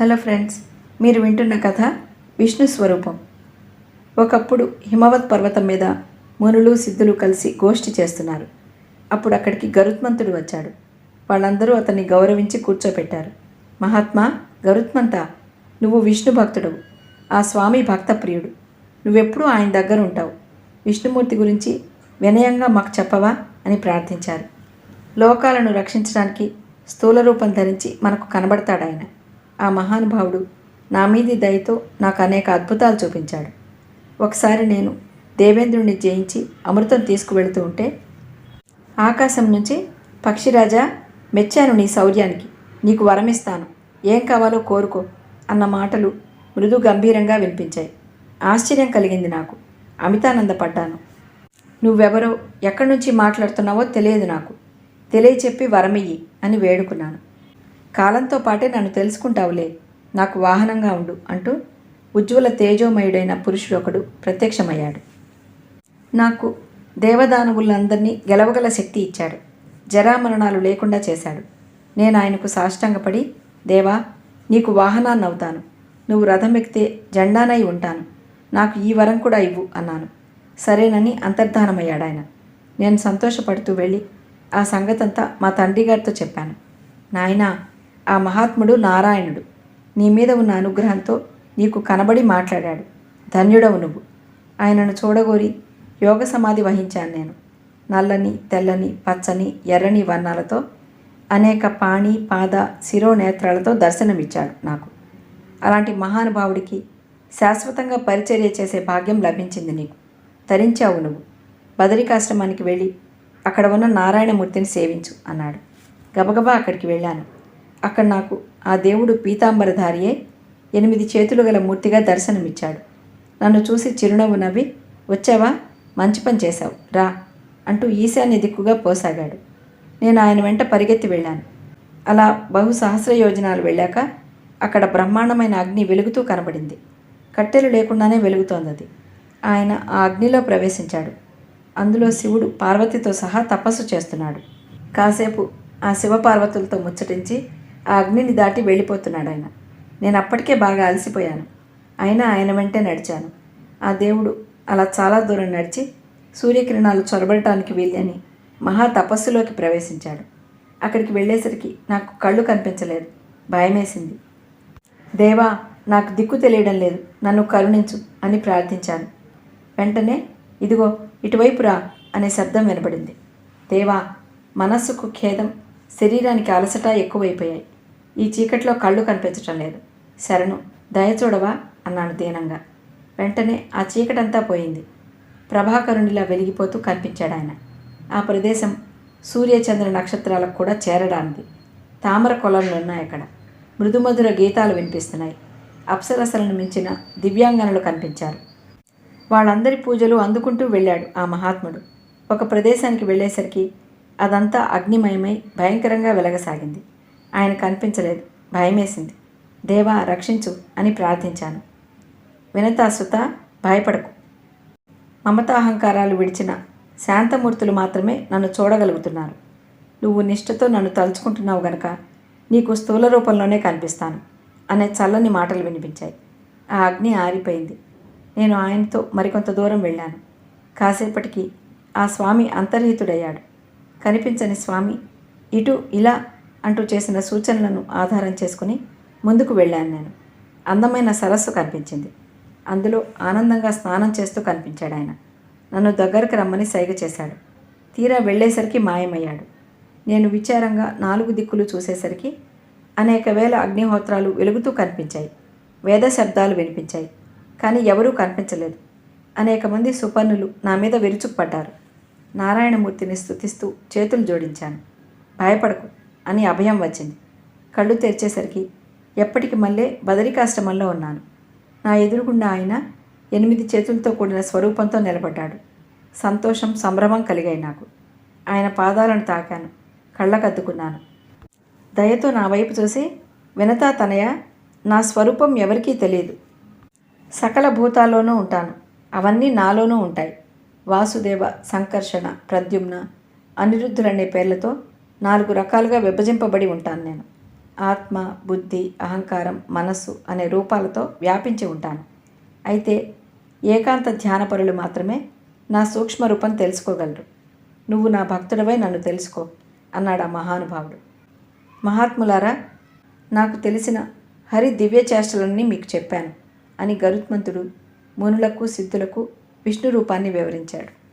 Hello friends మీరు వింటున్న కథ విష్ణు స్వరూపం. ఒకప్పుడు హిమవత్ పర్వతం మీద మునులు సిద్ధులు కలిసి గోష్ఠి చేస్తున్నారు. అప్పుడు అక్కడికి గరుత్మంతుడు వచ్చాడు. వాళ్ళందరూ అతన్ని గౌరవించి కూర్చోపెట్టారు. మహాత్మా గరుత్మంత నువ్వు విష్ణు భక్తుడవు. ఆ స్వామి భక్త ప్రియుడు నువ్వెప్పుడూ ఆయన దగ్గర ఉంటావు విష్ణుమూర్తి గురించి వినయంగా మాకు చెప్పవా అని ప్రార్థించారు. లోకాలను రక్షించడానికి స్థూల రూపం ధరించి మనకు కనబడతాడు ఆయన ఆ మహానుభావుడు నా మీది దయతో నాకు అనేక అద్భుతాలు చూపించాడు. ఒకసారి నేను దేవేంద్రుణ్ణి జయించి అమృతం తీసుకువెళుతూ ఉంటే ఆకాశం నుంచి పక్షిరాజా మెచ్చాను నీ శౌర్యానికి. నీకు వరమిస్తాను. ఏం కావాలో కోరుకో అన్న మాటలు మృదు గంభీరంగా వినిపించాయి. ఆశ్చర్యం కలిగింది నాకు. అమితానందపడ్డాను. నువ్వెవరో ఎక్కడి నుంచి మాట్లాడుతున్నావో తెలియదు నాకు. తెలియచెప్పి వరమియ్యి అని వేడుకున్నాను. కాలంతో పాటే నన్ను తెలుసుకుంటావులే. నాకు వాహనంగా ఉండు అంటూ ఉజ్వల తేజోమయుడైన పురుషుడొకడు ప్రత్యక్షమయ్యాడు. నాకు దేవదానవులందరినీ గెలవగల శక్తి ఇచ్చాడు. జరామరణాలు లేకుండా చేశాడు. నేను ఆయనకు సాష్టంగపడి దేవా నీకు వాహనాన్ని అవుతాను. నువ్వు రథం ఎక్కితే జెండానై ఉంటాను. నాకు ఈ వరం కూడా ఇవ్వు అన్నాను. సరేనని అంతర్ధానమయ్యాడు ఆయన నేను సంతోషపడుతూ వెళ్ళి ఆ సంగతంతా మా తండ్రి గారితో చెప్పాను. నాయనా ఆ మహాత్ముడు నారాయణుడు. నీ మీద ఉన్న అనుగ్రహంతో నీకు కనబడి మాట్లాడాడు. ధన్యుడవు నువ్వు. ఆయనను చూడగోరి యోగ సమాధి వహించాను నేను. నల్లని తెల్లని పచ్చని ఎర్రని వర్ణాలతో అనేక పాణి పాద శిరోనేత్రాలతో దర్శనమిచ్చాడు నాకు. అలాంటి మహానుభావుడికి శాశ్వతంగా పరిచర్య చేసే భాగ్యం లభించింది నీకు. తరించావు నువ్వు. బదరికాశ్రమానికి వెళ్ళి అక్కడ ఉన్న నారాయణమూర్తిని సేవించు అన్నాడు. గబగబా అక్కడికి వెళ్ళాను. అక్కడ నాకు ఆ దేవుడు పీతాంబరధారియే ఎనిమిది చేతులు గల మూర్తిగా దర్శనమిచ్చాడు. నన్ను చూసి చిరునవ్వు నవ్వి వచ్చావా? మంచి పని చేశావు. రా అంటూ ఈశాన్య దిక్కుగా పోసాగాడు. నేను ఆయన వెంట పరిగెత్తి వెళ్ళాను. అలా బహుసహస్ర యోజనాలు వెళ్ళాక అక్కడ బ్రహ్మాండమైన అగ్ని వెలుగుతూ కనబడింది. కట్టెలు లేకుండానే వెలుగుతోంది అది ఆయన ఆ అగ్నిలో ప్రవేశించాడు. అందులో శివుడు పార్వతితో సహా తపస్సు చేస్తున్నాడు. కాసేపు ఆ శివపార్వతులతో ముచ్చటించి ఆ అగ్నిని దాటి వెళ్ళిపోతున్నాడు ఆయన. నేను అప్పటికే బాగా అలసిపోయాను. అయినా ఆయన వెంటే నడిచాను. ఆ దేవుడు అలా చాలా దూరం నడిచి సూర్యకిరణాలు చొరబడటానికి వీలని మహా తపస్సులోకి ప్రవేశించాడు. అక్కడికి వెళ్ళేసరికి నాకు కళ్ళు కనిపించలేదు. భయమేసింది. దేవా నాకు దిక్కు తెలియడం లేదు. నన్ను కరుణించు అని ప్రార్థించాను. వెంటనే ఇదిగో ఇటువైపు రా అనే శబ్దం వినబడింది దేవా మనస్సుకు ఖేదం శరీరానికి అలసట ఎక్కువైపోయాయి. ఈ చీకట్లో కళ్ళు కనిపించటం లేదు. శరణు దయ చూడవా? అన్నాను దీనంగా. వెంటనే ఆ చీకటంతా పోయింది. ప్రభాకరునిలా వెలిగిపోతూ కనిపించాడు ఆయన. ఆ ప్రదేశం సూర్యచంద్ర నక్షత్రాలకు కూడా చేరడానికి తామర కొలలు ఉన్నాయి అక్కడ. మృదుమధుర గీతాలు వినిపిస్తున్నాయి. అప్సరసలను మించిన దివ్యాంగనలు కనిపించారు. వాళ్ళందరి పూజలు అందుకుంటూ వెళ్ళాడు ఆ మహాత్ముడు. ఒక ప్రదేశానికి వెళ్ళేసరికి అదంతా అగ్నిమయమై భయంకరంగా వెలగసాగింది. ఆయన కనిపించలేదు. భయమేసింది. దేవా రక్షించు అని ప్రార్థించాను. వినత సుత భయపడకు. మమతాహంకారాలు విడిచిన శాంతమూర్తులు మాత్రమే నన్ను చూడగలుగుతున్నారు. నువ్వు నిష్ఠతో నన్ను తలుచుకుంటున్నావు గనక నీకు స్థూల రూపంలోనే కనిపిస్తాను అనే చల్లని మాటలు వినిపించాయి. ఆ అగ్ని ఆరిపోయింది. నేను ఆయనతో మరికొంత దూరం వెళ్ళాను. కాసేపటికి ఆ స్వామి అంతర్హితుడయ్యాడు. కనిపించని స్వామి ఇటు ఇలా అంటూ చేసిన సూచనలను ఆధారం చేసుకుని ముందుకు వెళ్ళాను నేను. అందమైన సరస్సు కనిపించింది. అందులో ఆనందంగా స్నానం చేస్తూ కనిపించాడు ఆయన. నన్ను దగ్గరకు రమ్మని సైగ చేశాడు. తీరా వెళ్ళేసరికి మాయమయ్యాడు. నేను విచారంగా నాలుగు దిక్కులు చూసేసరికి అనేక వేల అగ్నిహోత్రాలు వెలుగుతూ కనిపించాయి. వేద శబ్దాలు వినిపించాయి. కానీ ఎవరూ కనిపించలేదు. అనేక మంది సుపర్ణులు నా మీద విరుచుకుపడ్డారు. నారాయణమూర్తిని స్థుతిస్తూ చేతులు జోడించాను. భయపడకు. అని అభయం వచ్చింది. కళ్ళు తెరిచేసరికి ఎప్పటికి మళ్ళీ బదరికాశ్రమంలో ఉన్నాను. నా ఎదురుగుండా ఆయన ఎనిమిది చేతులతో కూడిన స్వరూపంతో నిలబడ్డాడు. సంతోషం సంభ్రమం కలిగాయి నాకు. ఆయన పాదాలను తాకాను. కళ్ళకద్దుకున్నాను. దయతో నా వైపు చూసి వినతా తనయ నా స్వరూపం ఎవరికీ తెలియదు. సకల భూతాల్లోనూ ఉంటాను. అవన్నీ నాలోనూ ఉంటాయి. వాసుదేవ సంకర్షణ ప్రద్యుమ్న అనిరుద్ధులనే పేర్లతో నాలుగు రకాలుగా విభజింపబడి ఉంటాను నేను. ఆత్మ బుద్ధి అహంకారం మనస్సు అనే రూపాలతో వ్యాపించి ఉంటాను. అయితే ఏకాంత ధ్యానపరులు మాత్రమే నా సూక్ష్మ రూపం తెలుసుకోగలరు. నువ్వు నా భక్తుడవై నన్ను తెలుసుకో అన్నాడు ఆ మహానుభావుడు. మహాత్ములారా నాకు తెలిసిన హరి దివ్య చేష్టలన్నీ మీకు చెప్పాను అని గరుత్మంతుడు మునులకు సిద్ధులకు విష్ణు రూపాన్ని వివరించాడు.